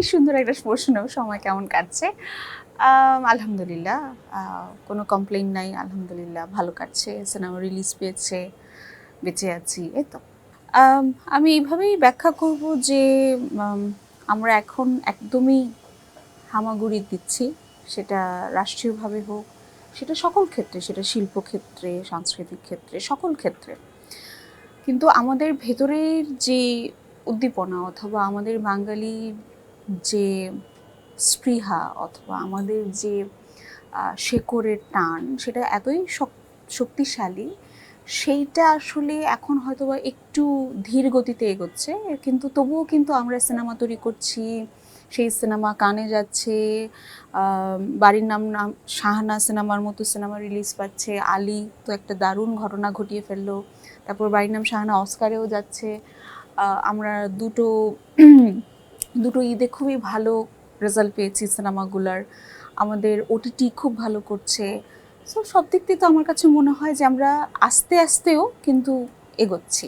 কি সুন্দর একটা প্রশ্ন, সময় কেমন কাটছে? আলহামদুলিল্লাহ কোনো কমপ্লেন নাই, আলহামদুলিল্লাহ, ভালো কাটছে সিনেমা রিলিজ পেয়েছে, বেঁচে আছি, এই তো। আমি এইভাবেই ব্যাখ্যা করব যে আমরা এখন একদমই হামাগুড়ি দিচ্ছি, সেটা রাষ্ট্রীয়ভাবে হোক, সেটা সকল ক্ষেত্রে, সেটা শিল্পক্ষেত্রে সাংস্কৃতিক ক্ষেত্রে, সকল ক্ষেত্রে। কিন্তু আমাদের ভেতরের যে উদ্দীপনা অথবা আমাদের বাঙালির যে স্পৃহা অথবা আমাদের যে শেকড়ের টান সেটা এতই শক- শক্তিশালী, সেইটা আসলে এখন হয়তো বা একটু ধীর গতিতে এগোচ্ছে, কিন্তু তবুও কিন্তু আমরা সিনেমা তৈরি করছি, সেই সিনেমা কানে যাচ্ছে বাড়ির নাম নাম শাহানা সিনেমার মতো সিনেমা রিলিজ পাচ্ছে, আলী তো একটা দারুণ ঘটনা ঘটিয়ে ফেলল, তারপর বাড়ির নাম শাহানা অস্কারেও যাচ্ছে আমরা দুটো দুটো ঈদে খুবই ভালো রেজাল্ট পেয়েছি সিনেমাগুলার আমাদের ওটিটি খুব ভালো করছে। সো সব দিক থেকে তো আমার কাছে মনে হয় যে আমরা আস্তে আস্তেও কিন্তু এগোচ্ছি।